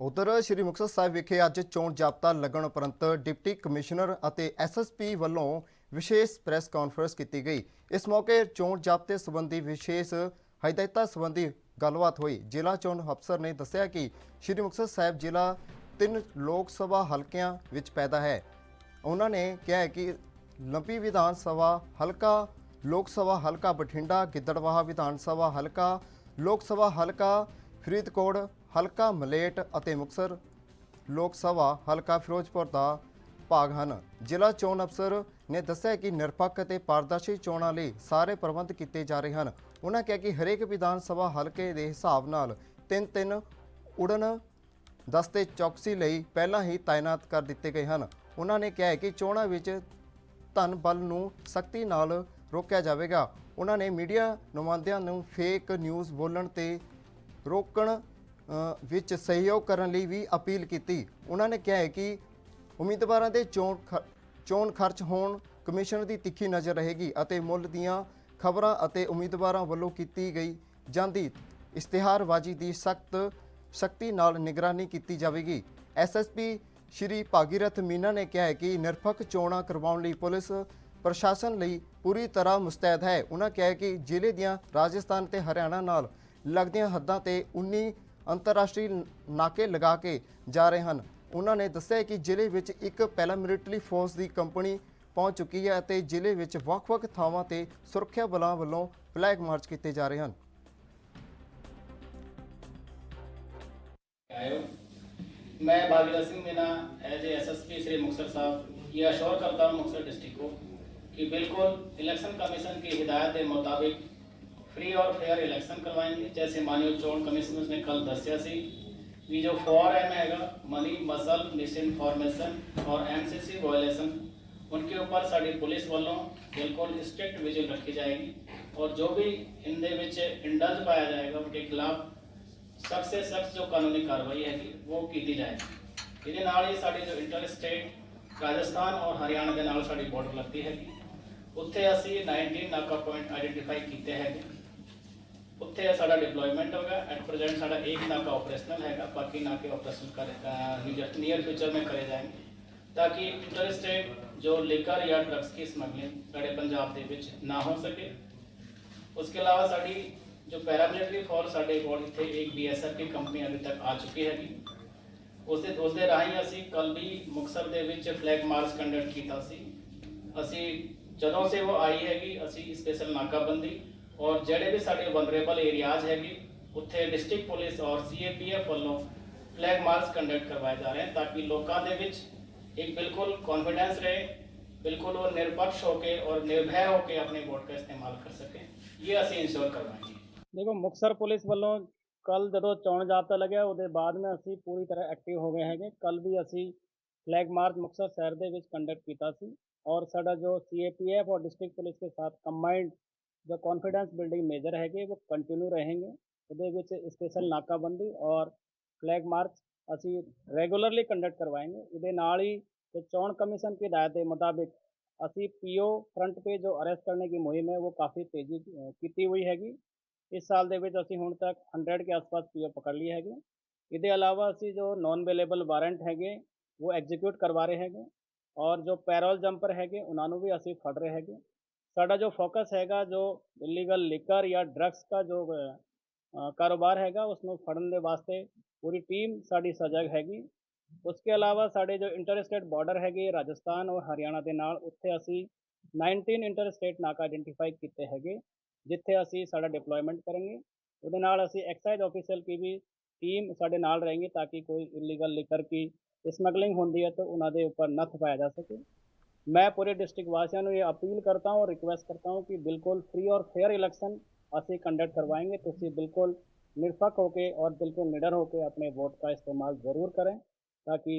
ਉਧਰ ਸ਼੍ਰੀ ਮੁਕਤਸਰ ਸਾਹਿਬ ਵਿਖੇ ਅੱਜ ਚੋਣ ਜਾਬਤਾ ਲੱਗਣ ਉਪਰੰਤ ਡਿਪਟੀ ਕਮਿਸ਼ਨਰ ਅਤੇ ਐਸਐਸਪੀ ਵੱਲੋਂ ਵਿਸ਼ੇਸ਼ ਪ੍ਰੈਸ ਕਾਨਫਰੰਸ ਕੀਤੀ ਗਈ। ਇਸ ਮੌਕੇ ਚੋਣ ਜਾਬਤੇ ਸੰਬੰਧੀ ਵਿਸ਼ੇਸ਼ ਹਦਾਇਤਾਂ ਸੰਬੰਧੀ ਗੱਲਬਾਤ ਹੋਈ। ਜ਼ਿਲ੍ਹਾ ਚੋਣ ਅਫਸਰ ਨੇ ਦੱਸਿਆ ਕਿ ਸ਼੍ਰੀ ਮੁਕਤਸਰ ਸਾਹਿਬ ਜ਼ਿਲ੍ਹਾ ਤਿੰਨ ਲੋਕ ਸਭਾ ਹਲਕਿਆਂ ਵਿੱਚ ਪੈਦਾ ਹੈ। ਉਹਨਾਂ ਨੇ ਕਿਹਾ ਕਿ ਲੰਬੀ ਵਿਧਾਨ ਸਭਾ ਹਲਕਾ, ਲੋਕ ਸਭਾ ਹਲਕਾ ਬਠਿੰਡਾ, ਗਿੱਦੜਵਾਹਾ ਵਿਧਾਨ ਸਭਾ ਹਲਕਾ, ਲੋਕ ਸਭਾ ਹਲਕਾ, ਫਰੀਦਕੋਟ ਹਲਕਾ ਮਲੇਟ ਅਤੇ ਮੁਕਤਸਰ ਲੋਕ ਸਭਾ ਹਲਕਾ ਫਿਰੋਜ਼ਪੁਰ ਦਾ ਭਾਗ ਹਨ। ਜ਼ਿਲ੍ਹਾ ਚੋਣ ਅਫਸਰ ਨੇ ਦੱਸਿਆ ਕਿ ਨਿਰਪੱਖ ਅਤੇ ਪਾਰਦਰਸ਼ੀ ਚੋਣਾਂ ਲਈ ਸਾਰੇ ਪ੍ਰਬੰਧ ਕੀਤੇ ਜਾ ਰਹੇ ਹਨ। ਉਹਨਾਂ ਕਿਹਾ ਕਿ ਹਰੇਕ ਵਿਧਾਨ ਸਭਾ ਹਲਕੇ ਦੇ ਹਿਸਾਬ ਨਾਲ ਤਿੰਨ ਤਿੰਨ ਉੜਨ ਦਸਤੇ ਚੌਕਸੀ ਲਈ ਪਹਿਲਾਂ ਹੀ ਤਾਇਨਾਤ ਕਰ ਦਿੱਤੇ ਗਏ ਹਨ। ਉਹਨਾਂ ਨੇ ਕਿਹਾ ਕਿ ਚੋਣਾਂ ਵਿੱਚ ਧਨ ਬਲ ਨੂੰ ਸਖਤੀ ਨਾਲ ਰੋਕਿਆ ਜਾਵੇਗਾ। ਉਹਨਾਂ ਨੇ ਮੀਡੀਆ ਨੁਮਾਇੰਦਿਆਂ ਨੂੰ ਫੇਕ ਨਿਊਜ਼ ਬੋਲਣ ਤੇ ਰੋਕਣ ਵਿੱਚ ਸਹਿਯੋਗ ਕਰਨ ਲਈ ਵੀ ਅਪੀਲ ਕੀਤੀ। ਉਹਨਾਂ ਨੇ ਕਿਹਾ ਹੈ ਕਿ ਉਮੀਦਵਾਰਾਂ ਦੇ ਚੋਣ ਖ- ਚੋਣ ਖਰਚ ਹੋਣ ਕਮਿਸ਼ਨ ਦੀ ਤਿੱਖੀ ਨਜ਼ਰ ਰਹੇਗੀ ਅਤੇ ਮੁੱਲ ਦੀਆਂ ਖਬਰਾਂ ਅਤੇ ਉਮੀਦਵਾਰਾਂ ਵੱਲੋਂ ਕੀਤੀ ਗਈ ਜਾਂਦੀ ਇਸ਼ਤਿਹਾਰਬਾਜ਼ੀ ਦੀ ਸਖਤ, ਸਖਤੀ ਨਾਲ ਨਿਗਰਾਨੀ ਕੀਤੀ ਜਾਵੇਗੀ। ਐਸਐਸਪੀ ਸ਼੍ਰੀ ਭਾਗੀਰਥ ਮੀਨਾ ਨੇ ਕਿਹਾ ਹੈ ਕਿ ਨਿਰਪੱਖ ਚੋਣਾਂ ਕਰਵਾਉਣ ਲਈ ਪੁਲਿਸ, ਪ੍ਰਸ਼ਾਸਨ ਲਈ ਪੂਰੀ ਤਰ੍ਹਾਂ ਮੁਸਤੈਦ ਹੈ। ਉਹਨਾਂ ਕਿਹਾ ਕਿ ਜ਼ਿਲ੍ਹੇ ਦੀਆਂ ਰਾਜਸਥਾਨ ਤੇ ਹਰਿਆਣਾ ਨਾਲ ਲੱਗਦੀਆਂ ਹੱਦਾਂ ਤੇ 19 ਅੰਤਰਰਾਸ਼ਟਰੀ ਨਾਕੇ ਲਗਾ ਕੇ ਜਾ ਰਹੇ ਹਨ ਉਹਨਾਂ ਨੇ ਦੱਸਿਆ ਕਿ ਜ਼ਿਲ੍ਹੇ ਵਿੱਚ ਇੱਕ ਪੈਰਾਮਿਲਟਰੀ ਫੋਰਸ ਦੀ ਕੰਪਨੀ ਪਹੁੰਚ ਚੁੱਕੀ ਹੈ ਅਤੇ ਜ਼ਿਲ੍ਹੇ ਵਿੱਚ ਵੱਖ-ਵੱਖ ਥਾਵਾਂ ਤੇ ਸੁਰੱਖਿਆ ਬਲਾਂ ਵੱਲੋਂ ਫਲੈਗ ਮਾਰਚ ਕੀਤੇ ਜਾ ਰਹੇ ਹਨ आए हो मैं Bhagirath Singh Meena as a SSP Shri Muktsar Sahib ये अश्योर करता हूँ मुक्तसर डिस्ट्रिक्ट को कि बिल्कुल इलेक्शन कमीशन की हिदायत के मुताबिक फ्री और फेयर इलेक्शन करवाएंगे जैसे माननीय चोन कमिश्नर ने कल दसिया सी ਵੀ ਜੋ 4M हैगा मनी मसल मिस इनफॉर्मेशन और एमसीसी वायलेशन उनके ऊपर साड़ी पुलिस वालों बिल्कुल स्ट्रिक्ट विजिल रखी जाएगी और जो भी इनके विच इंडल्ज पाया जाएगा उनके खिलाफ ਸਖਤ ਸੇ ਸਖਤ ਜੋ ਕਾਨੂੰਨੀ ਕਾਰਵਾਈ ਹੈਗੀ ਉਹ ਕੀਤੀ ਜਾਏਗੀ ਇਹਦੇ ਨਾਲ ਹੀ ਸਾਡੀ ਜੋ ਇੰਟਰ ਸਟੇਟ ਰਾਜਸਥਾਨ ਔਰ ਹਰਿਆਣਾ ਦੇ ਨਾਲ ਸਾਡੀ ਬਾਰਡਰ ਲੱਗਦੀ ਹੈਗੀ ਉੱਥੇ ਅਸੀਂ 19 ਨਾਕਾ ਪੁਆਇੰਟ ਆਈਡੈਂਟੀਫਾਈ ਕੀਤੇ ਹੈਗੇ ਉੱਥੇ ਸਾਡਾ ਡਿਪਲੋਇਮੈਂਟ ਹੋਗਾ ਐਟ ਪ੍ਰੈਜ਼ੈਂਟ ਸਾਡਾ ਇੱਕ ਨਾਕਾ ਆਪਰੇਸ਼ਨਲ ਹੈਗਾ, ਬਾਕੀ ਨਾਕੇ ਆਪਰੇਸ਼ਨ करेगा ਨੀਅਰ ਫਿਊਚਰ में ਕਰੇ जाएंगे ਤਾਂ ਕਿ स्टेट ਜੋ ਲੇਕਰ या ड्रग्स ਕੀ ਸਮਗਲਿੰਗ ਸਾਡੇ ਪੰਜਾਬ ਦੇ ਵਿੱਚ ਨਾ ਹੋ ਸਕੇ। उसके ਇਲਾਵਾ ਸਾਡੀ ਜੋ ਪੈਰਾਮਿਲਟਰੀ फोर्स ਸਾਡੇ ਕੋਲ ਇੱਥੇ ਇੱਕ ਬੀਐਸਐਫ ਦੀ ਕੰਪਨੀ ਅਜੇ ਤੱਕ ਆ ਚੁੱਕੀ ਹੈਗੀ। ਉਸੇ ਉਸਦੇ ਰਾਹੀਂ ਅਸੀਂ ਕੱਲ ਵੀ ਮੁਕਸਰ ਦੇ ਵਿੱਚ ਫਲੈਗ ਮਾਰਚ ਕੰਡਕਟ ਕੀਤਾ ਸੀ। ਅਸੀਂ ਜਦੋਂ ਸੇ ਉਹ ਆਈ ਹੈਗੀ, ਅਸੀਂ ਸਪੈਸ਼ਲ ਨਾਕਾਬੰਦੀ ਔਰ ਜਿਹੜੇ ਵੀ ਸਾਡੇ ਵਨਰੇਬਲ ਏਰੀਆਜ਼ ਹੈਗੇ, ਉੱਥੇ ਡਿਸਟ੍ਰਿਕਟ ਪੁਲਿਸ ਔਰ ਸੀਏਪੀਐਫ ਵੱਲੋਂ ਫਲੈਗ ਮਾਰਚ ਕੰਡਕਟ ਕਰਵਾਏ ਜਾ ਰਹੇ ਹਨ ਤਾਂ ਕਿ ਲੋਕਾਂ ਦੇ ਵਿੱਚ ਇੱਕ ਬਿਲਕੁਲ ਕੌਨਫੀਡੈਂਸ ਰਹੇ, ਬਿਲਕੁਲ ਉਹ ਨਿਰਪੱਖ ਹੋ ਕੇ ਔਰ ਨਿਰਭੈ ਹੋ ਕੇ ਆਪਣੇ ਵੋਟ ਦਾ ਇਸਤੇਮਾਲ ਕਰ ਸਕੇ। ਇਹ ਅਸੀਂ ਇਨਸ਼ੋਰ ਕਰਵਾएंगे ਦੇਖੋ ਮੁਕਸਰ ਪੁਲਿਸ ਵੱਲੋਂ ਕੱਲ ਜਦੋਂ ਚੌਣ ਜਾਬਤਾ ਲੱਗਿਆ, ਉਹਦੇ ਬਾਅਦ ਮੈਂ ਅਸੀਂ ਪੂਰੀ ਤਰ੍ਹਾਂ ਐਕਟਿਵ ਹੋ ਗਏ ਹੈਗੇ। ਕੱਲ ਵੀ ਅਸੀਂ ਫਲੈਗ ਮਾਰਚ ਮੁਕਸਰ ਸ਼ਹਿਰ ਦੇ ਵਿੱਚ ਕੰਡਕਟ ਕੀਤਾ ਸੀ। ਔਰ ਸਾਡਾ ਜੋ ਸੀਏਪੀਐਫ ਔਰ ਡਿਸਟ੍ਰਿਕਟ ਪੁਲਿਸ ਦੇ ਸਾਥ ਕੰਬਾਈਨਡ ਜੋ ਕੌਨਫੀਡੈਂਸ ਬਿਲਡਿੰਗ ਮੇਜਰ ਹੈਗੇ ਉਹ ਕੰਟੀਨਿਊ ਰਹਿਣਗੇ ਉਹਦੇ ਵਿੱਚ ਸਪੈਸ਼ਲ ਨਾਕਾਬੰਦੀ ਔਰ ਫਲੈਗ ਮਾਰਚ ਅਸੀਂ ਰੈਗੂਲਰਲੀ ਕੰਡਕਟ ਕਰਵਾएंगे ਇਹਦੇ ਨਾਲ ਹੀ ਚੋਣ ਕਮਿਸ਼ਨ ਦੀ ਹਦਾਇਤ ਦੇ ਮੁਤਾਬਿਕ ਅਸੀਂ ਪੀਓ ਫਰੰਟ ਪੇ ਜੋ ਅਰੈਸਟ ਕਰਨੇ ਦੀ ਮੁਹਿੰਮ ਹੈ ਉਹ ਕਾਫੀ ਤੇਜ਼ੀ ਕੀਤੀ ਹੋਈ ਹੈਗੀ ਇਸ ਸਾਲ ਦੇ ਵਿੱਚ ਅਸੀਂ ਹੁਣ ਤੱਕ 100 ਦੇ ਆਸ-ਪਾਸ ਪੀਓ ਪਕੜ ਲਈ ਹੈਗੇ ਇਹਦੇ ਇਲਾਵਾ ਅਸੀਂ ਜੋ ਨਾਨ ਅਵੇਲੇਬਲ ਵਾਰੰਟ ਹੈਗੇ ਉਹ ਐਗਜ਼ੀਕਿਊਟ ਕਰਵਾ ਰਹੇ ਹੈਗੇ ਔਰ ਜੋ ਪੈਰੋਲ ਜੰਪਰ ਹੈਗੇ ਉਹਨਾਂ ਨੂੰ ਵੀ ਅਸੀਂ ਫੜ ਰਹੇ ਹੈਗੇ साड़ा जो फोकस हैगा, जो इलीगल लिकर या ड्रग्स का जो कारोबार हैगा उसको फड़न के वास्ते पूरी टीम साड़ी सजग हैगी। उसके अलावा साढ़े जो इंटरस्टेट बॉर्डर हैगी, राजस्थान और हरियाणा के नाल उ असी नाइनटीन इंटरस्टेट नाक आइडेंटिफाई किए हैं जिते असी सा डिप्लॉयमेंट करेंगे। वो असी एक्साइज ऑफिसर की भी टीम साढ़े नाल रहेंगी, ताकि कोई इलीगल लिकर की स्मगलिंग होंगी है तो उन्होंने उपर नाया जा सके। मैं पूरे डिस्ट्रिक्ट वासियों को ये अपील करता हूँ और रिक्वेस्ट करता हूँ कि बिल्कुल फ्री और फेयर इलेक्शन असं कंडक्ट करवाएँगे तो इसे बिल्कुल निरपक्ष होकर और बिल्कुल निडर होकर अपने वोट का इस्तेमाल ज़रूर करें ताकि